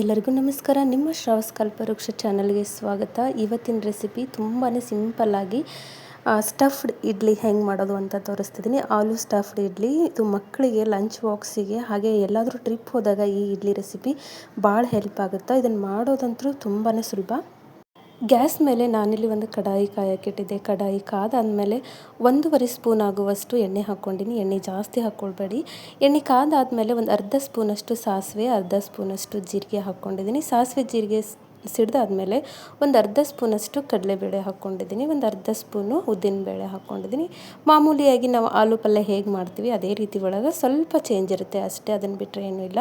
ಎಲ್ಲರಿಗೂ ನಮಸ್ಕಾರ. ನಿಮ್ಮ ಶ್ರಾವಸ್ಕಲ್ಪ ಕಲ್ಪವೃಕ್ಷ ಚಾನಲ್ಗೆ ಸ್ವಾಗತ. ಇವತ್ತಿನ ರೆಸಿಪಿ ತುಂಬಾ ಸಿಂಪಲ್ಲಾಗಿ ಸ್ಟಫ್ಡ್ ಇಡ್ಲಿ ಹೆಂಗೆ ಮಾಡೋದು ಅಂತ ತೋರಿಸ್ತಿದ್ದೀನಿ ಆಲೂ ಸ್ಟಫ್ಡ್ ಇಡ್ಲಿ, ಇದು ಮಕ್ಕಳಿಗೆ ಲಂಚ್ ಬಾಕ್ಸಿಗೆ, ಹಾಗೆ ಎಲ್ಲಾದರೂ ಟ್ರಿಪ್ ಹೋದಾಗ ಈ ಇಡ್ಲಿ ರೆಸಿಪಿ ಭಾಳ ಹೆಲ್ಪ್ ಆಗುತ್ತೆ? ಇದನ್ನು ಮಾಡೋದಂತೂ ತುಂಬಾ ಸುಲಭ. ಗ್ಯಾಸ್ ಮೇಲೆ ನಾನಿಲ್ಲಿ ಒಂದು ಕಡಾಯಿ ಕಾಯಕ್ಕಿಟ್ಟಿದ್ದೆ ಕಡಾಯಿ ಕಾದಾದಮೇಲೆ ಒಂದೂವರೆ ಸ್ಪೂನ್ ಆಗುವಷ್ಟು ಎಣ್ಣೆ ಹಾಕ್ಕೊಂಡಿನಿ. ಎಣ್ಣೆ ಜಾಸ್ತಿ ಹಾಕ್ಕೊಳ್ಬೇಡಿ. ಎಣ್ಣೆ ಕಾದಾದಮೇಲೆ ಒಂದು ಅರ್ಧ ಸ್ಪೂನಷ್ಟು ಸಾಸಿವೆ, ಅರ್ಧ ಸ್ಪೂನಷ್ಟು ಜೀರಿಗೆ ಹಾಕ್ಕೊಂಡಿದ್ದೀನಿ ಸಾಸಿವೆ, ಜೀರಿಗೆ ಸಿಡ್ದಾದ್ಮೇಲೆ ಒಂದು ಅರ್ಧ ಸ್ಪೂನಷ್ಟು ಕಡಲೆಬೇಳೆ ಹಾಕ್ಕೊಂಡಿದ್ದೀನಿ, ಒಂದು ಅರ್ಧ ಸ್ಪೂನು ಉದ್ದಿನಬೇಳೆ ಹಾಕ್ಕೊಂಡಿದ್ದೀನಿ. ಮಾಮೂಲಿಯಾಗಿ ನಾವು ಆಲೂ ಪಲ್ಯ ಹೇಗೆ ಮಾಡ್ತೀವಿ, ಅದೇ ರೀತಿ ಒಳಗೆ ಸ್ವಲ್ಪ ಚೇಂಜ್ ಇರುತ್ತೆ, ಅಷ್ಟೇ ಅದನ್ನು ಬಿಟ್ಟರೆ ಏನೂ ಇಲ್ಲ.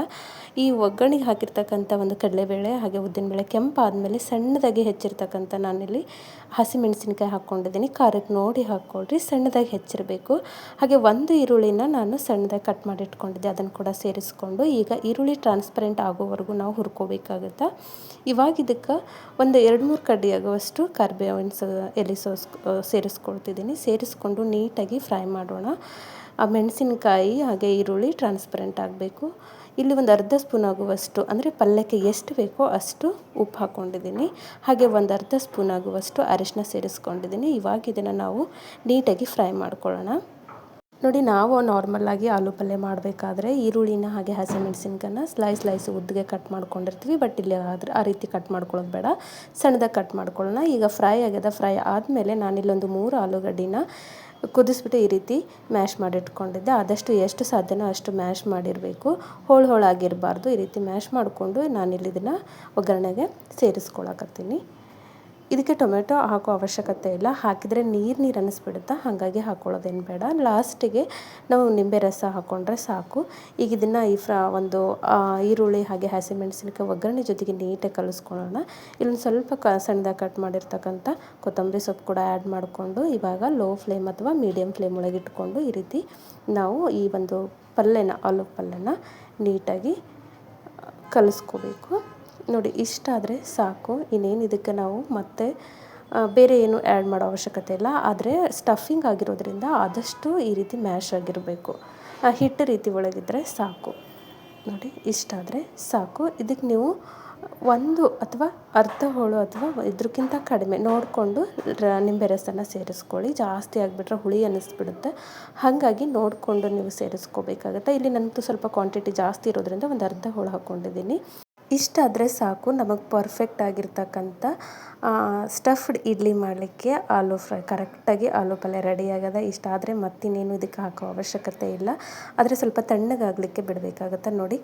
ಈ ಒಗ್ಗರಣೆಗೆ ಹಾಕಿರ್ತಕ್ಕಂಥ ಒಂದು ಕಡಲೆಬೇಳೆ ಹಾಗೆ ಉದ್ದಿನಬೇಳೆ ಕೆಂಪಾದಮೇಲೆ ಸಣ್ಣದಾಗಿ ಹೆಚ್ಚಿರ್ತಕ್ಕಂಥ ನಾನಿಲ್ಲಿ ಹಸಿಮೆಣಸಿನ್ಕಾಯಿ ಹಾಕ್ಕೊಂಡಿದ್ದೀನಿ ಖಾರಕ್ಕೆ ನೋಡಿ ಹಾಕ್ಕೊಳ್ರಿ, ಸಣ್ಣದಾಗಿ ಹೆಚ್ಚಿರಬೇಕು. ಹಾಗೆ ಒಂದು ಈರುಳ್ಳಿನ ನಾನು ಸಣ್ಣದಾಗಿ ಕಟ್ ಮಾಡಿ ಇಟ್ಕೊಂಡಿದ್ದೆ ಅದನ್ನು ಕೂಡ ಸೇರಿಸ್ಕೊಂಡು. ಈಗ ಈರುಳ್ಳಿ ಟ್ರಾನ್ಸ್ಪರೆಂಟ್ ಆಗೋವರೆಗೂ ನಾವು ಹುರ್ಕೋಬೇಕಾಗುತ್ತೆ? ಇವಾಗ ಇದಕ್ಕೆ ಒಂದು ಎರಡು ಮೂರು ಕಡ್ಡಿ ಆಗುವಷ್ಟು ಕರ್ಬೇವಿನ ಎಲೆ ಸೋಸ್ ಸೇರಿಸ್ಕೊಳ್ತಿದ್ದೀನಿ. ಸೇರಿಸ್ಕೊಂಡು ನೀಟಾಗಿ ಫ್ರೈ ಮಾಡೋಣ. ಆ ಮೆಣಸಿನಕಾಯಿ ಹಾಗೆ ಈರುಳ್ಳಿ ಟ್ರಾನ್ಸ್ಪರೆಂಟ್ ಆಗಬೇಕು. ಇಲ್ಲಿ ಒಂದು ಅರ್ಧ ಸ್ಪೂನ್ ಆಗುವಷ್ಟು, ಅಂದರೆ ಪಲ್ಯಕ್ಕೆ ಎಷ್ಟು ಬೇಕೋ ಅಷ್ಟು ಉಪ್ಪು ಹಾಕ್ಕೊಂಡಿದ್ದೀನಿ. ಹಾಗೆ ಒಂದು ಅರ್ಧ ಸ್ಪೂನ್ ಆಗುವಷ್ಟು ಅರಿಶಿನ ಸೇರಿಸ್ಕೊಂಡಿದ್ದೀನಿ. ಇವಾಗ ಇದನ್ನು ನಾವು ನೀಟಾಗಿ ಫ್ರೈ ಮಾಡ್ಕೊಳ್ಳೋಣ. ನೋಡಿ, ನಾವು ನಾರ್ಮಲಾಗಿ ಆಲೂ ಪಲ್ಯ ಮಾಡಬೇಕಾದ್ರೆ ಈರುಳ್ಳಿನ ಹಾಗೆ ಹಸಿಮೆಣಸಿನ್ಕಾಯನ್ನ ಸ್ಲೈಸ್ ಸ್ಲೈಸ್ ಉದ್ದಗೆ ಕಟ್ ಮಾಡ್ಕೊಂಡಿರ್ತೀವಿ. ಬಟ್ ಇಲ್ಲಿ ಆದರೆ ಆ ರೀತಿ ಕಟ್ ಮಾಡ್ಕೊಳ್ಳೋದು ಬೇಡ. ಸಣ್ಣದಾಗಿ ಕಟ್ ಮಾಡ್ಕೊಳ್ಳೋಣ. ಈಗ ಫ್ರೈ ಆಗ್ಯದ ಫ್ರೈ ಆದಮೇಲೆ ನಾನಿಲ್ಲೊಂದು ಮೂರು ಆಲೂಗಡ್ಡಿನ ಕುದಿಸ್ಬಿಟ್ಟು ಈ ರೀತಿ ಮ್ಯಾಶ್ ಮಾಡಿಟ್ಕೊಂಡಿದ್ದೆ. ಆದಷ್ಟು ಎಷ್ಟು ಸಾಧ್ಯನೋ ಅಷ್ಟು ಮ್ಯಾಶ್ ಮಾಡಿರಬೇಕು. ಹೋಳು ಹೋಳಾಗಿರಬಾರ್ದು. ಈ ರೀತಿ ಮ್ಯಾಶ್ ಮಾಡಿಕೊಂಡು ನಾನಿಲ್ಲಿ ಇದನ್ನು ಒಗ್ಗರಣೆಗೆ ಸೇರಿಸ್ಕೊಳಕತ್ತೀನಿ. ಇದಕ್ಕೆ ಟೊಮೆಟೊ ಹಾಕೋ ಅವಶ್ಯಕತೆ ಇಲ್ಲ. ಹಾಕಿದರೆ ನೀರು ನೀರು ಅನ್ನಿಸ್ಬಿಡುತ್ತಾ ಹಾಗಾಗಿ ಹಾಕ್ಕೊಳ್ಳೋದೇನು ಬೇಡ. ಲಾಸ್ಟಿಗೆ ನಾವು ನಿಂಬೆ ರಸ ಹಾಕ್ಕೊಂಡ್ರೆ ಸಾಕು. ಈಗ ಇದನ್ನು ಈ ಫ್ರಾ ಒಂದು ಈರುಳ್ಳಿ ಹಾಗೆ ಹಸಿಮೆಣಸಿನಕಾಯಿ ಒಗ್ಗರಣೆ ಜೊತೆಗೆ ನೀಟಾಗಿ ಕಲಿಸ್ಕೊಳ್ಳೋಣ. ಇಲ್ಲೊಂದು ಸ್ವಲ್ಪ ಕ, ಸಣ್ಣದಾಗಿ ಕಟ್ ಮಾಡಿರ್ತಕ್ಕಂಥ ಕೊತ್ತಂಬರಿ ಸೊಪ್ಪು ಕೂಡ ಆ್ಯಡ್ ಮಾಡಿಕೊಂಡು ಇವಾಗ ಲೋ ಫ್ಲೇಮ್ ಅಥವಾ ಮೀಡಿಯಮ್ ಫ್ಲೇಮ್ ಒಳಗೆ ಇಟ್ಕೊಂಡು ಈ ರೀತಿ ನಾವು ಈ ಒಂದು ಪಲ್ಯನ, ಆಲೂ ಪಲ್ಯನ ನೀಟಾಗಿ ಕಲಿಸ್ಕೋಬೇಕು. ನೋಡಿ, ಇಷ್ಟ ಆದರೆ ಸಾಕು. ಇನ್ನೇನು ಇದಕ್ಕೆ ನಾವು ಮತ್ತೆ ಬೇರೆ ಏನು ಆ್ಯಡ್ ಮಾಡೋ ಅವಶ್ಯಕತೆ ಇಲ್ಲ. ಆದರೆ ಸ್ಟಫಿಂಗ್ ಆಗಿರೋದ್ರಿಂದ ಆದಷ್ಟು ಈ ರೀತಿ ಮ್ಯಾಶ್ ಆಗಿರಬೇಕು. ಹಿಟ್ಟು ರೀತಿ ಒಳಗಿದ್ರೆ ಸಾಕು. ನೋಡಿ, ಇಷ್ಟ ಆದರೆ ಸಾಕು. ಇದಕ್ಕೆ ನೀವು ಒಂದು ಅಥವಾ ಅರ್ಧ ಹೋಳು ಅಥವಾ ಇದ್ರಕ್ಕಿಂತ ಕಡಿಮೆ ನೋಡಿಕೊಂಡು ನಿಂಬೆ ರಸನ ಸೇರಿಸ್ಕೊಳ್ಳಿ. ಜಾಸ್ತಿ ಆಗಿಬಿಟ್ರೆ ಹುಳಿ ಅನ್ನಿಸ್ಬಿಡುತ್ತೆ. ಹಾಗಾಗಿ ನೋಡಿಕೊಂಡು ನೀವು ಸೇರಿಸ್ಕೋಬೇಕಾಗುತ್ತೆ. ಇಲ್ಲಿ ನನಗೂ ಸ್ವಲ್ಪ ಕ್ವಾಂಟಿಟಿ ಜಾಸ್ತಿ ಇರೋದ್ರಿಂದ ಒಂದು ಅರ್ಧ ಹೋಳು ಹಾಕ್ಕೊಂಡಿದ್ದೀನಿ ಇಷ್ಟಾದರೆ ಸಾಕು. ನಮಗೆ ಪರ್ಫೆಕ್ಟ್ ಆಗಿರ್ತಕ್ಕಂಥ ಸ್ಟಫ್ಡ್ ಇಡ್ಲಿ ಮಾಡಲಿಕ್ಕೆ ಆಲೂ ಫ್ರೈ ಕರೆಕ್ಟಾಗಿ ಆಲೂ ಪಲ್ಯ ರೆಡಿ ಆಗದ. ಇಷ್ಟ ಆದರೆ ಮತ್ತಿನ್ನೇನು ಇದಕ್ಕೆ ಹಾಕೋ ಅವಶ್ಯಕತೆ ಇಲ್ಲ. ಆದರೆ ಸ್ವಲ್ಪ ತಣ್ಣಗಾಗಲಿಕ್ಕೆ ಬಿಡಬೇಕಾಗತ್ತೆ ನೋಡಿ.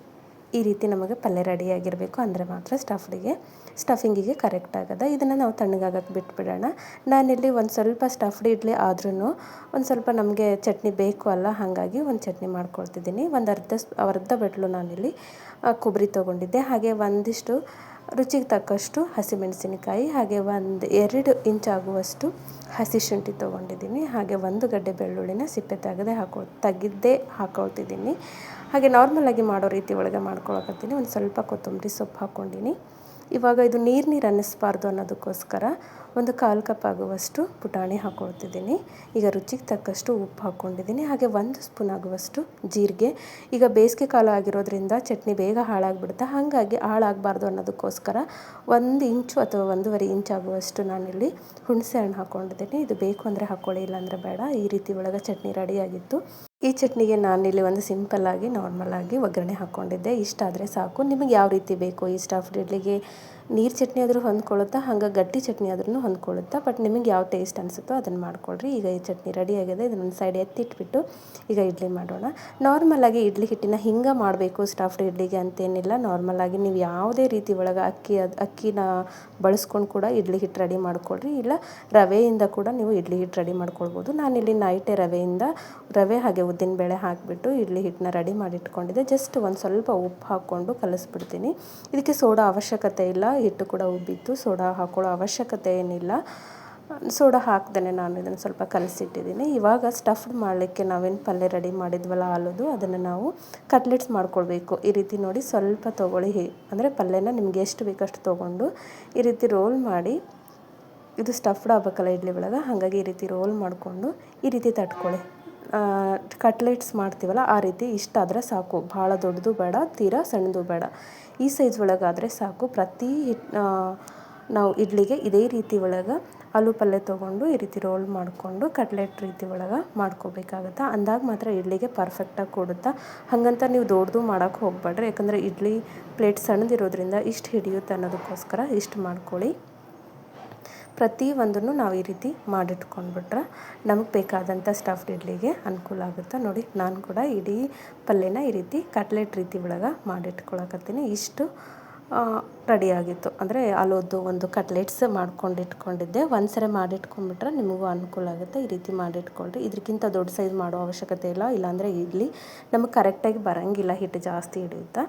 ಈ ರೀತಿ ನಮಗೆ ಪಲ್ಯ ರೆಡಿಯಾಗಿರಬೇಕು ಅಂದರೆ ಮಾತ್ರ ಸ್ಟಫ್ಡಿಗೆ ಸ್ಟಫಿಂಗಿಗೆ ಕರೆಕ್ಟ್ ಆಗದ. ಇದನ್ನು ನಾವು ತಣ್ಣಗಾಗಕ್ಕೆ ಬಿಟ್ಬಿಡೋಣ. ನಾನಿಲ್ಲಿ ಒಂದು ಸ್ವಲ್ಪ ಸ್ಟಫ್ಡ್ ಇಡ್ಲಿ ಆದ್ರೂ ಒಂದು ಸ್ವಲ್ಪ ನಮಗೆ ಚಟ್ನಿ ಬೇಕು ಅಲ್ಲ, ಹಾಗಾಗಿ ಒಂದು ಚಟ್ನಿ ಮಾಡ್ಕೊಳ್ತಿದ್ದೀನಿ. ಒಂದು ಅರ್ಧ ಅರ್ಧ ಬಟ್ಲು ನಾನಿಲ್ಲಿ ಕೊಬ್ಬರಿ ತೊಗೊಂಡಿದ್ದೆ. ಹಾಗೆ ಒಂದಿಷ್ಟು ರುಚಿಗೆ ತಕ್ಕಷ್ಟು ಹಸಿಮೆಣಸಿನಕಾಯಿ, ಹಾಗೆ ಒಂದು ಎರಡು ಇಂಚ್ ಆಗುವಷ್ಟು ಹಸಿ ಶುಂಠಿ ತೊಗೊಂಡಿದ್ದೀನಿ. ಹಾಗೆ ಒಂದು ಗಡ್ಡೆ ಬೆಳ್ಳುಳ್ಳಿನ ಸಿಪ್ಪೆ ತೆಗೆದೇ ಹಾಕೋ, ತೆಗೆದೇ ಹಾಕೊಳ್ತಿದ್ದೀನಿ. ಹಾಗೆ ನಾರ್ಮಲಾಗಿ ಮಾಡೋ ರೀತಿ ಒಳಗೆ ಮಾಡ್ಕೊಳಕತ್ತೀನಿ. ಒಂದು ಸ್ವಲ್ಪ ಕೊತ್ತಂಬರಿ ಸೊಪ್ಪು ಹಾಕ್ಕೊಂಡಿನಿ ಇವಾಗ ಇದು ನೀರು ನೀರು ಅನ್ನಿಸ್ಬಾರ್ದು ಅನ್ನೋದಕ್ಕೋಸ್ಕರ ಒಂದು ಕಾಲು ಕಪ್ ಆಗುವಷ್ಟು ಪುಟಾಣಿ ಹಾಕ್ಕೊಳ್ತಿದ್ದೀನಿ ಈಗ ರುಚಿಗೆ ತಕ್ಕಷ್ಟು ಉಪ್ಪು ಹಾಕ್ಕೊಂಡಿದ್ದೀನಿ. ಹಾಗೆ ಒಂದು ಸ್ಪೂನ್ ಆಗುವಷ್ಟು ಜೀರಿಗೆ. ಈಗ ಬೇಸಿಗೆ ಕಾಲ ಆಗಿರೋದ್ರಿಂದ ಚಟ್ನಿ ಬೇಗ ಹಾಳಾಗಿಬಿಡುತ್ತೆ. ಹಾಗಾಗಿ ಹಾಳಾಗಬಾರ್ದು ಅನ್ನೋದಕ್ಕೋಸ್ಕರ ಒಂದು ಇಂಚು ಅಥವಾ ಒಂದೂವರೆ ಇಂಚ್ ಆಗುವಷ್ಟು ನಾನಿಲ್ಲಿ ಹುಣಸೆ ಹಣ್ಣು ಹಾಕ್ಕೊಂಡಿದ್ದೀನಿ. ಇದು ಬೇಕು ಅಂದರೆ ಹಾಕ್ಕೊಳ್ಳಿ ಇಲ್ಲಾಂದರೆ ಬೇಡ. ಈ ರೀತಿ ಒಳಗೆ ಚಟ್ನಿ ರೆಡಿಯಾಗಿತ್ತು ಈ ಚಟ್ನಿಗೆ ನಾನಿಲ್ಲಿ ಒಂದು ಸಿಂಪಲ್ಲಾಗಿ ನಾರ್ಮಲಾಗಿ ಒಗ್ಗರಣೆ ಹಾಕ್ಕೊಂಡಿದ್ದೆ. ಇಷ್ಟ ಆದರೆ ಸಾಕು. ನಿಮಗೆ ಯಾವ ರೀತಿ ಬೇಕು? ಈ ಸ್ಟಫ್ಡ್ ಇಡ್ಲಿಗೆ ನೀರು ಚಟ್ನಿ ಆದರೂ ಹೊಂದ್ಕೊಳ್ಳುತ್ತಾ, ಹಂಗೆ ಗಟ್ಟಿ ಚಟ್ನಿ ಆದ್ರೂ ಹೊಂದ್ಕೊಳ್ಳುತ್ತಾ ಬಟ್ ನಿಮಗೆ ಯಾವ ಟೇಸ್ಟ್ ಅನಿಸುತ್ತೋ ಅದನ್ನು ಮಾಡ್ಕೊಳ್ರಿ. ಈಗ ಈ ಚಟ್ನಿ ರೆಡಿ ಆಗಿದೆ, ಇದನ್ನು ಒಂದು ಸೈಡ್ ಎತ್ತಿಟ್ಬಿಟ್ಟು ಈಗ ಇಡ್ಲಿ ಮಾಡೋಣ. ನಾರ್ಮಲಾಗಿ ಇಡ್ಲಿ ಹಿಟ್ಟಿನ ಹಿಂಗೆ ಮಾಡಬೇಕು ಸ್ಟಫ್ಡ್ ಇಡ್ಲಿಗೆ ಅಂತೇನಿಲ್ಲ. ನಾರ್ಮಲಾಗಿ ನೀವು ಯಾವುದೇ ರೀತಿ ಒಳಗೆ ಅಕ್ಕಿ ಅದು, ಅಕ್ಕಿನ ಬಳಸ್ಕೊಂಡು ಕೂಡ ಇಡ್ಲಿ ಹಿಟ್ಟು ರೆಡಿ ಮಾಡ್ಕೊಳ್ರಿ. ಇಲ್ಲ, ರವೆಯಿಂದ ಕೂಡ ನೀವು ಇಡ್ಲಿ ಹಿಟ್ಟು ರೆಡಿ ಮಾಡ್ಕೊಳ್ಬೋದು. ನಾನಿಲ್ಲಿ ನೈಟೇ ರವೆಯಿಂದ, ರವೆ ಹಾಗೆ ಉದ್ದಿನಬೇಳೆ ಹಾಕಿಬಿಟ್ಟು ಇಡ್ಲಿ ಹಿಟ್ಟನ್ನ ರೆಡಿ ಮಾಡಿಟ್ಕೊಂಡಿದ್ದೆ. ಜಸ್ಟ್ ಒಂದು ಸ್ವಲ್ಪ ಉಪ್ಪು ಹಾಕ್ಕೊಂಡು ಕಲಿಸ್ಬಿಡ್ತೀನಿ. ಇದಕ್ಕೆ ಸೋಡಾ ಅವಶ್ಯಕತೆ ಇಲ್ಲ. ಹಿಟ್ಟು ಕೂಡ ಉಬ್ಬಿತ್ತು ಸೋಡಾ ಹಾಕೊಳ್ಳೋ ಅವಶ್ಯಕತೆ ಏನಿಲ್ಲ. ಸೋಡಾ ಹಾಕ್ದೇ ನಾನು ಇದನ್ನು ಸ್ವಲ್ಪ ಕಲಸಿಟ್ಟಿದ್ದೀನಿ. ಇವಾಗ ಸ್ಟಫ್ಡ್ ಮಾಡಲಿಕ್ಕೆ ನಾವೇನು ಪಲ್ಯ ರೆಡಿ ಮಾಡಿದ್ವಲ್ಲ ಆಲೂದು ಅದನ್ನು ನಾವು ಕಟ್ಲೆಟ್ಸ್ ಮಾಡ್ಕೊಳ್ಬೇಕು. ಈ ರೀತಿ ನೋಡಿ ಸ್ವಲ್ಪ ತೊಗೊಳ್ಳಿ. ಅಂದರೆ ಪಲ್ಯನ ನಿಮ್ಗೆ ಎಷ್ಟು ಬೇಕಷ್ಟು ತೊಗೊಂಡು ಈ ರೀತಿ ರೋಲ್ ಮಾಡಿ, ಇದು ಸ್ಟಫ್ಡ್ ಆಗ್ಬೇಕಲ್ಲ ಇಡ್ಲಿ ಒಳಗೆ, ಹಾಗಾಗಿ ಈ ರೀತಿ ರೋಲ್ ಮಾಡಿಕೊಂಡು ಈ ರೀತಿ ತಟ್ಕೊಳ್ಳಿ. ಕಟ್ಲೆಟ್ಸ್ ಮಾಡ್ತೀವಲ್ಲ, ಆ ರೀತಿ ಇಷ್ಟಾದರೆ ಸಾಕು. ಭಾಳ ದೊಡ್ಡದು ಬೇಡ, ತೀರಾ ಸಣ್ಣದು ಬೇಡ. ಈ ಸೈಜ್ ಒಳಗಾದರೆ ಸಾಕು. ಪ್ರತಿ ನಾವು ಇಡ್ಲಿಗೆ ಇದೇ ರೀತಿ ಒಳಗೆ ಆಲೂ ಪಲ್ಯ ತೊಗೊಂಡು ಈ ರೀತಿ ರೋಲ್ ಮಾಡಿಕೊಂಡು ಕಟ್ಲೆಟ್ ರೀತಿ ಒಳಗೆ ಮಾಡ್ಕೋಬೇಕಾಗತ್ತೆ? ಅಂದಾಗ ಮಾತ್ರ ಇಡ್ಲಿಗೆ ಪರ್ಫೆಕ್ಟಾಗಿ ಕೊಡುತ್ತೆ? ಹಾಗಂತ ನೀವು ದೊಡ್ಡದು ಮಾಡೋಕ್ಕೆ ಹೋಗ್ಬೇಡ್ರಿ. ಯಾಕಂದರೆ ಇಡ್ಲಿ ಪ್ಲೇಟ್ ಸಣ್ಣದಿರೋದ್ರಿಂದ ಇಷ್ಟು ಹಿಡಿಯುತ್ತೆ ಅನ್ನೋದಕ್ಕೋಸ್ಕರ ಇಷ್ಟು ಮಾಡ್ಕೊಳ್ಳಿ. ಪ್ರತಿ ಒಂದನ್ನು ನಾವು ಈ ರೀತಿ ಮಾಡಿಟ್ಕೊಂಡ್ಬಿಟ್ರೆ ನಮಗೆ ಬೇಕಾದಂಥ ಸ್ಟಫ್ಡ್ ಇಡ್ಲಿಗೆ ಅನುಕೂಲ ಆಗುತ್ತೆ. ನೋಡಿ, ನಾನು ಕೂಡ ಇಡೀ ಪಲ್ಯನ ಈ ರೀತಿ ಕಟ್ಲೆಟ್ ರೀತಿ ಒಳಗೆ ಮಾಡಿಟ್ಕೊಳಕತ್ತೀನಿ. ಇಷ್ಟು ರೆಡಿಯಾಗಿತ್ತು ಅಂದರೆ ಅಲ್ಲೋದು ಒಂದು ಕಟ್ಲೆಟ್ಸ್ ಮಾಡ್ಕೊಂಡು ಇಟ್ಕೊಂಡಿದ್ದೆ ಒಂದು ಸರಿ ಮಾಡಿಟ್ಕೊಂಡ್ಬಿಟ್ರೆ ನಿಮಗೂ ಅನುಕೂಲ ಆಗುತ್ತೆ ಈ ರೀತಿ ಮಾಡಿಟ್ಕೊಳ್ರಿ ಇದಕ್ಕಿಂತ ದೊಡ್ಡ ಸೈಜ್ ಮಾಡೋ ಅವಶ್ಯಕತೆ ಇಲ್ಲ. ಇಲ್ಲಾಂದರೆ ಇಡ್ಲಿ ನಮಗೆ ಕರೆಕ್ಟಾಗಿ ಬರೋಂಗಿಲ್ಲ, ಹಿಟ್ಟು ಜಾಸ್ತಿ ಹಿಡಿಯುತ್ತೆ.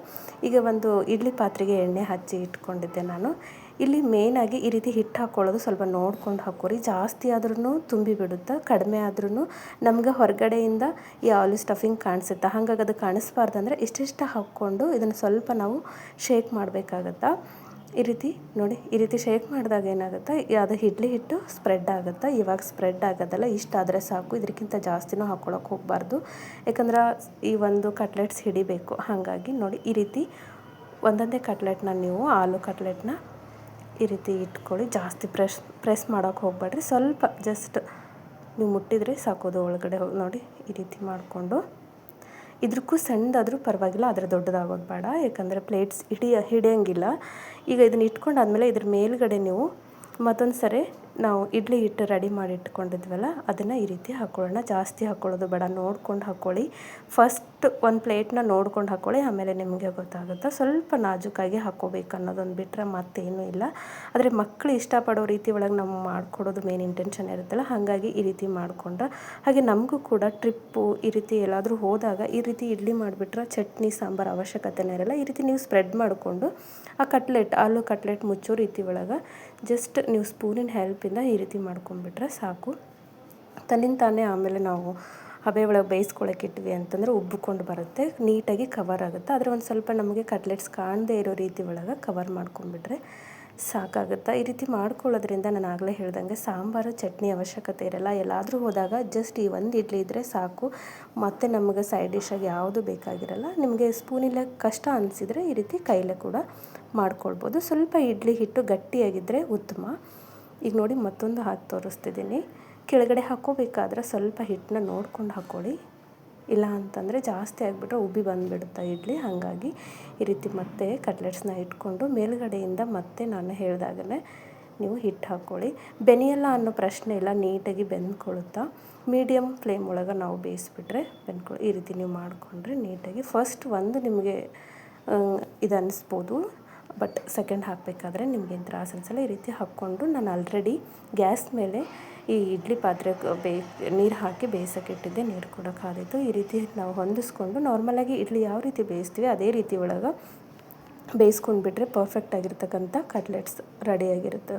ಈಗ ಒಂದು ಇಡ್ಲಿ ಪಾತ್ರೆಗೆ ಎಣ್ಣೆ ಹಚ್ಚಿ ಇಟ್ಕೊಂಡಿದ್ದೆ ನಾನು. ಇಲ್ಲಿ ಮೇಯ್ನಾಗಿ ಈ ರೀತಿ ಹಿಟ್ಟು ಹಾಕ್ಕೊಳ್ಳೋದು ಸ್ವಲ್ಪ ನೋಡ್ಕೊಂಡು ಹಾಕೋರಿ ಜಾಸ್ತಿ ಆದ್ರೂ ತುಂಬಿ ಬಿಡುತ್ತೆ, ಕಡಿಮೆ ಆದ್ರೂ ನಮ್ಗೆ ಹೊರಗಡೆಯಿಂದ ಈ ಆಲು ಸ್ಟಫಿಂಗ್ ಕಾಣಿಸುತ್ತೆ? ಹಾಗಾಗಿ ಅದು ಕಾಣಿಸ್ಬಾರ್ದು ಅಂದರೆ ಇಷ್ಟಿಷ್ಟ ಹಾಕ್ಕೊಂಡು ಇದನ್ನು ಸ್ವಲ್ಪ ನಾವು ಶೇಕ್ ಮಾಡಬೇಕಾಗತ್ತಾ? ಈ ರೀತಿ ನೋಡಿ, ಈ ರೀತಿ ಶೇಕ್ ಮಾಡಿದಾಗ ಏನಾಗುತ್ತೆ? ಅದು ಇಡ್ಲಿ ಹಿಟ್ಟು ಸ್ಪ್ರೆಡ್ ಆಗುತ್ತೆ? ಇವಾಗ ಸ್ಪ್ರೆಡ್ ಆಗೋದಲ್ಲ, ಇಷ್ಟ ಆದರೆ ಸಾಕು. ಇದಕ್ಕಿಂತ ಜಾಸ್ತಿನೂ ಹಾಕ್ಕೊಳಕ್ಕೆ ಹೋಗಬಾರ್ದು. ಯಾಕಂದ್ರೆ ಈ ಒಂದು ಕಟ್ಲೆಟ್ಸ್ ಹಿಡಿಬೇಕು. ಹಾಗಾಗಿ ನೋಡಿ, ಈ ರೀತಿ ಒಂದೊಂದೇ ಕಟ್ಲೆಟ್ನ ನೀವು, ಆಲೂ ಕಟ್ಲೆಟ್ನ ಈ ರೀತಿ ಇಟ್ಕೊಳ್ಳಿ, ಜಾಸ್ತಿ ಪ್ರೆಸ್ ಪ್ರೆಸ್ ಮಾಡೋಕ್ಕೆ ಹೋಗಬೇಡ್ರಿ. ಸ್ವಲ್ಪ ಜಸ್ಟ್ ನೀವು ಮುಟ್ಟಿದರೆ ಸಾಕೋದು ಒಳಗಡೆ ಹೋಗಿ ನೋಡಿ, ಈ ರೀತಿ ಮಾಡಿಕೊಂಡು. ಇದಕ್ಕೂ ಸಣ್ಣದಾದರೂ ಪರವಾಗಿಲ್ಲ, ಆದರೆ ದೊಡ್ಡದಾಗೋದು ಬೇಡ ಯಾಕಂದರೆ ಪ್ಲೇಟ್ಸ್ ಹಿಡಿಯ, ಹಿಡಿಯೋಂಗಿಲ್ಲ. ಈಗ ಇದನ್ನ ಇಟ್ಕೊಂಡಾದ್ಮೇಲೆ ಇದ್ರ ಮೇಲುಗಡೆ ನೀವು ಮತ್ತೊಂದು ಸರಿ ನಾವು ಇಡ್ಲಿ ಹಿಟ್ಟು ರೆಡಿ ಮಾಡಿ ಇಟ್ಕೊಂಡಿದ್ವಲ್ಲ, ಅದನ್ನು ಈ ರೀತಿ ಹಾಕ್ಕೊಳ್ಳೋಣ ಜಾಸ್ತಿ ಹಾಕ್ಕೊಳ್ಳೋದು ಬೇಡ, ನೋಡ್ಕೊಂಡು ಹಾಕ್ಕೊಳ್ಳಿ ಫಸ್ಟ್ ಒಂದು ಪ್ಲೇಟ್ನ ನೋಡ್ಕೊಂಡು ಹಾಕ್ಕೊಳ್ಳಿ ಆಮೇಲೆ ನಿಮಗೆ ಗೊತ್ತಾಗುತ್ತೆ. ಸ್ವಲ್ಪ ನಾಜೂಕಾಗಿ ಹಾಕ್ಕೋಬೇಕು ಅನ್ನೋದೊಂದು ಬಿಟ್ಟರೆ ಮತ್ತೇನೂ ಇಲ್ಲ. ಆದರೆ ಮಕ್ಕಳು ಇಷ್ಟಪಡೋ ರೀತಿ ಒಳಗೆ ನಾವು ಮಾಡ್ಕೊಡೋದು ಮೇನ್ ಇಂಟೆನ್ಷನ್ ಇರುತ್ತಲ್ಲ, ಹಾಗಾಗಿ ಈ ರೀತಿ ಮಾಡಿಕೊಂಡ್ರೆ. ಹಾಗೆ ನಮಗೂ ಕೂಡ ಟ್ರಿಪ್ಪು ಈ ರೀತಿ ಎಲ್ಲಾದರೂ ಹೋದಾಗ ಈ ರೀತಿ ಇಡ್ಲಿ ಮಾಡಿಬಿಟ್ರೆ ಚಟ್ನಿ, ಸಾಂಬಾರು ಅವಶ್ಯಕತೆನೇ ಇರಲ್ಲ. ಈ ರೀತಿ ನೀವು ಸ್ಪ್ರೆಡ್ ಮಾಡಿಕೊಂಡು ಆ ಕಟ್ಲೆಟ್ ಆಲೂ ಕಟ್ಲೆಟ್ ಮುಚ್ಚೋ ರೀತಿ ಒಳಗೆ ಜಸ್ಟ್ ನೀವು ಸ್ಪೂನಿನ ಹೆಲ್ಪಿಂದ ಈ ರೀತಿ ಮಾಡ್ಕೊಂಬಿಟ್ರೆ ಸಾಕು. ತನ್ನಿಂದ ತಾನೇ ಆಮೇಲೆ ನಾವು ಹಬೆ ಒಳಗೆ ಬೇಯಿಸ್ಕೊಳಕ್ಕೆ ಇಟ್ವಿ ಅಂತಂದರೆ ಉಬ್ಬಿಕೊಂಡು ಬರುತ್ತೆ, ನೀಟಾಗಿ ಕವರ್ ಆಗುತ್ತೆ. ಆದರೆ ಒಂದು ಸ್ವಲ್ಪ ನಮಗೆ ಕಟ್ಲೆಟ್ಸ್ ಕಾಣದೇ ಇರೋ ರೀತಿ ಒಳಗೆ ಕವರ್ ಮಾಡ್ಕೊಂಡ್ಬಿಟ್ರೆ ಸಾಕಾಗುತ್ತೆ. ಈ ರೀತಿ ಮಾಡ್ಕೊಳ್ಳೋದ್ರಿಂದ ನಾನು ಆಗಲೇ ಹೇಳ್ದಂಗೆ ಸಾಂಬಾರು, ಚಟ್ನಿ ಅವಶ್ಯಕತೆ ಇರಲ್ಲ. ಎಲ್ಲಾದರೂ ಹೋದಾಗ ಜಸ್ಟ್ ಈ ಒಂದು ಇಡ್ಲಿ ಇದ್ದರೆ ಸಾಕು. ಮತ್ತು ನಮಗೆ ಸೈಡ್ ಡಿಶಾಗಿ ಯಾವುದು ಬೇಕಾಗಿರಲ್ಲ, ನಿಮಗೆ ಸ್ಪೂನಿಲ್ಲ ಕಷ್ಟ ಅನಿಸಿದರೆ ಈ ರೀತಿ ಕೈಲೇ ಕೂಡ ಮಾಡ್ಕೊಳ್ಬೋದು. ಸ್ವಲ್ಪ ಇಡ್ಲಿ ಹಿಟ್ಟು ಗಟ್ಟಿಯಾಗಿದ್ದರೆ ಉತ್ತಮ. ಈಗ ನೋಡಿ ಮತ್ತೊಂದು ಹಾಕಿ ತೋರಿಸ್ತಿದ್ದೀನಿ. ಕೆಳಗಡೆ ಹಾಕ್ಕೋಬೇಕಾದ್ರೆ ಸ್ವಲ್ಪ ಹಿಟ್ಟನ್ನ ನೋಡ್ಕೊಂಡು ಹಾಕ್ಕೊಳ್ಳಿ ಇಲ್ಲ ಅಂತಂದರೆ ಜಾಸ್ತಿ ಆಗಿಬಿಟ್ರೆ ಉಬ್ಬಿ ಬಂದುಬಿಡುತ್ತೆ ಇಡ್ಲಿ. ಹಾಗಾಗಿ ಈ ರೀತಿ ಮತ್ತೆ ಕಟ್ಲೆಟ್ಸ್ನ ಇಟ್ಕೊಂಡು ಮೇಲುಗಡೆಯಿಂದ ಮತ್ತೆ ನಾನು ಹೇಳಿದಾಗಲೇ ನೀವು ಹಿಟ್ಟು ಹಾಕ್ಕೊಳ್ಳಿ ಬೆನಿಯಲ್ಲ ಅನ್ನೋ ಪ್ರಶ್ನೆ ಇಲ್ಲ, ನೀಟಾಗಿ ಬೆಂದ್ಕೊಳ್ಳುತ್ತಾ. ಮೀಡಿಯಮ್ ಫ್ಲೇಮ್ ಒಳಗೆ ನಾವು ಬೇಯಿಸ್ಬಿಟ್ರೆ ಬೆಂದ್ಕೊಳ್ಳಿ ಈ ರೀತಿ ನೀವು ಮಾಡಿಕೊಂಡ್ರೆ ನೀಟಾಗಿ. ಫಸ್ಟ್ ಒಂದು ನಿಮಗೆ ಇದು ಅನ್ನಿಸ್ಬೋದು. ಬಟ್ ಸೆಕೆಂಡ್ ಹಾಕಬೇಕಾದ್ರೆ ನಿಮ್ಗೇನು ತ್ರಾಸು ಅನಿಸಲ್ಲ, ಈ ರೀತಿ ಹಾಕ್ಕೊಂಡು ನಾನು ಆಲ್ರೆಡಿ ಗ್ಯಾಸ್ ಮೇಲೆ ಈ ಇಡ್ಲಿ ಪಾತ್ರೆ ಬೇ, ನೀರು ಹಾಕಿ ಬೇಯಿಸೋಕೆ ಇಟ್ಟಿದ್ದೆ, ನೀರು ಕೂಡ ಕಾದಿತ್ತು. ಈ ರೀತಿ ನಾವು ಹೊಂದಿಸ್ಕೊಂಡು ನಾರ್ಮಲಾಗಿ ಇಡ್ಲಿ ಯಾವ ರೀತಿ ಬೇಯಿಸ್ತೀವಿ ಅದೇ ರೀತಿ ಒಳಗೆ ಬೇಯಿಸ್ಕೊಂಡು ಬಿಟ್ಟರೆ ಪರ್ಫೆಕ್ಟ್ ಆಗಿರ್ತಕ್ಕಂಥ ಕಟ್ಲೆಟ್ಸ್ ರೆಡಿಯಾಗಿರುತ್ತೆ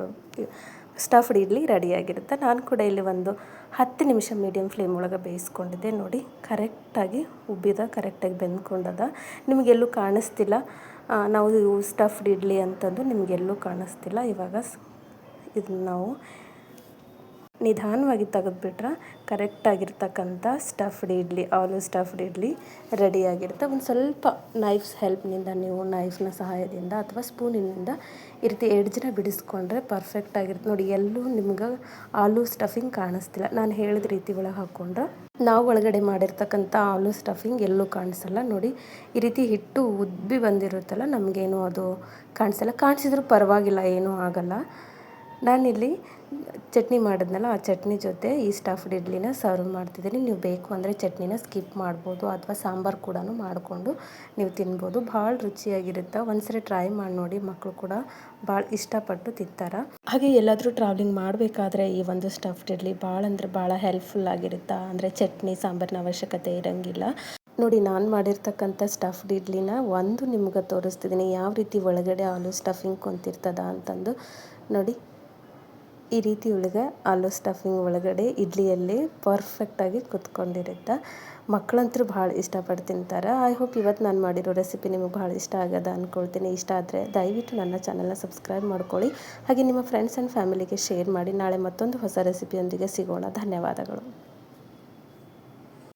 ಸ್ಟಫ್ಡ್ ಇಡ್ಲಿ ರೆಡಿಯಾಗಿರುತ್ತೆ. ನಾನು ಕೂಡ ಇಲ್ಲಿ ಒಂದು ಹತ್ತು ನಿಮಿಷ ಮೀಡಿಯಮ್ ಫ್ಲೇಮ್ ಒಳಗೆ ಬೇಯಿಸ್ಕೊಂಡಿದ್ದೆ. ನೋಡಿ, ಕರೆಕ್ಟಾಗಿ ಉಬ್ಬಿದ, ಕರೆಕ್ಟಾಗಿ ಬೆಂದ್ಕೊಂಡದ. ನಿಮಗೆಲ್ಲೂ ಕಾಣಿಸ್ತಿಲ್ಲ. ನಾವು ಸ್ಟಫ್ಡ್ ಇಡ್ಲಿ ಅಂತಂದು ನಿಮಗೆಲ್ಲೂ ಕಾಣಿಸ್ತಿಲ್ಲ. ಇವಾಗ ಇದನ್ನ ನಾವು ನಿಧಾನವಾಗಿ ತೆಗೆದ್ಬಿಟ್ರೆ ಕರೆಕ್ಟಾಗಿರ್ತಕ್ಕಂಥ ಸ್ಟಫ್ಡ್ ಇಡ್ಲಿ, ಆಲೂ ಸ್ಟಫ್ಡ್ ಇಡ್ಲಿ ರೆಡಿಯಾಗಿರುತ್ತೆ ಒಂದು ಸ್ವಲ್ಪ ನೈಫ್ಸ್ ಹೆಲ್ಪ್ನಿಂದ ನೀವು ನೈಫ್ನ ಸಹಾಯದಿಂದ ಅಥವಾ ಸ್ಪೂನಿನಿಂದ ಈ ರೀತಿ ಎಡ್ಜನ್ನ ಬಿಡಿಸ್ಕೊಂಡ್ರೆ ಪರ್ಫೆಕ್ಟಾಗಿರುತ್ತೆ ನೋಡಿ, ಎಲ್ಲೂ ನಿಮ್ಗೆ ಆಲೂ ಸ್ಟಫಿಂಗ್ ಕಾಣಿಸ್ತಿಲ್ಲ. ನಾನು ಹೇಳಿದ ರೀತಿ ಒಳಗೆ ಹಾಕ್ಕೊಂಡ್ರೆ ನಾವು ಒಳಗಡೆ ಮಾಡಿರ್ತಕ್ಕಂಥ ಆಲೂ ಸ್ಟಫಿಂಗ್ ಎಲ್ಲೂ ಕಾಣಿಸಲ್ಲ. ನೋಡಿ, ಈ ರೀತಿ ಹಿಟ್ಟು ಉಬ್ಬಿ ಬಂದಿರುತ್ತಲ್ಲ, ನಮಗೇನು ಅದು ಕಾಣಿಸಲ್ಲ. ಕಾಣಿಸಿದ್ರೂ ಪರವಾಗಿಲ್ಲ, ಏನೂ ಆಗಲ್ಲ. ನಾನಿಲ್ಲಿ ಚಟ್ನಿ ಮಾಡಿದ್ನಲ್ಲ, ಆ ಚಟ್ನಿ ಜೊತೆ ಈ ಸ್ಟಫ್ಡ್ ಇಡ್ಲಿನ ಸರ್ವ್ ಮಾಡ್ತಿದ್ದೀನಿ. ನೀವು ಬೇಕು ಅಂದರೆ ಚಟ್ನಿನ ಸ್ಕಿಪ್ ಮಾಡ್ಬೋದು ಅಥವಾ ಸಾಂಬಾರು ಕೂಡ ಮಾಡಿಕೊಂಡು ನೀವು ತಿನ್ಬೋದು. ಭಾಳ ರುಚಿಯಾಗಿರುತ್ತೆ. ಒಂದ್ಸರಿ ಟ್ರೈ ಮಾಡಿ ನೋಡಿ ಮಕ್ಕಳು ಕೂಡ ಭಾಳ ಇಷ್ಟಪಟ್ಟು ತಿಂತಾರೆ. ಹಾಗೆ ಎಲ್ಲಾದರೂ ಟ್ರಾವೆಲಿಂಗ್ ಮಾಡಬೇಕಾದ್ರೆ ಈ ಒಂದು ಸ್ಟಫ್ಡ್ ಇಡ್ಲಿ ಭಾಳ ಅಂದರೆ ಭಾಳ ಹೆಲ್ಪ್ಫುಲ್ ಆಗಿರುತ್ತಾ? ಅಂದರೆ ಚಟ್ನಿ ಸಾಂಬಾರಿನ ಅವಶ್ಯಕತೆ ಇರೋಂಗಿಲ್ಲ. ನೋಡಿ, ನಾನು ಮಾಡಿರ್ತಕ್ಕಂಥ ಸ್ಟಫ್ಡ್ ಇಡ್ಲಿನ ಒಂದು ನಿಮ್ಗೆ ತೋರಿಸ್ತಿದ್ದೀನಿ. ಯಾವ ರೀತಿ ಒಳಗಡೆ ಆಲೂ ಸ್ಟಫಿಂಗ್ ಕುಂತಿರ್ತದ ಅಂತಂದು. ನೋಡಿ. ಈ ರೀತಿ ಒಳಗೆ ಆಲು ಸ್ಟಫಿಂಗ್ ಒಳಗಡೆ ಇಡ್ಲಿಯಲ್ಲಿ ಪರ್ಫೆಕ್ಟಾಗಿ ಕುತ್ಕೊಂಡಿರುತ್ತೆ. ಮಕ್ಕಳಂತೂ ಭಾಳ ಇಷ್ಟಪಟ್ಟು ತಿಂತಾರೆ. ಐ ಹೋಪ್ ಇವತ್ತು ನಾನು ಮಾಡಿರೋ ರೆಸಿಪಿ ನಿಮಗೆ ಭಾಳ ಇಷ್ಟ ಆಗದ ಅಂದ್ಕೊಳ್ತೀನಿ ಇಷ್ಟ ಆದರೆ ದಯವಿಟ್ಟು ನನ್ನ ಚಾನಲ್ನ ಸಬ್ಸ್ಕ್ರೈಬ್ ಮಾಡ್ಕೊಳ್ಳಿ. ಹಾಗೆ ನಿಮ್ಮ ಫ್ರೆಂಡ್ಸ್ ಆ್ಯಂಡ್ ಫ್ಯಾಮಿಲಿಗೆ ಶೇರ್ ಮಾಡಿ. ನಾಳೆ ಮತ್ತೊಂದು ಹೊಸ ರೆಸಿಪಿಯೊಂದಿಗೆ ಸಿಗೋಣ. ಧನ್ಯವಾದಗಳು.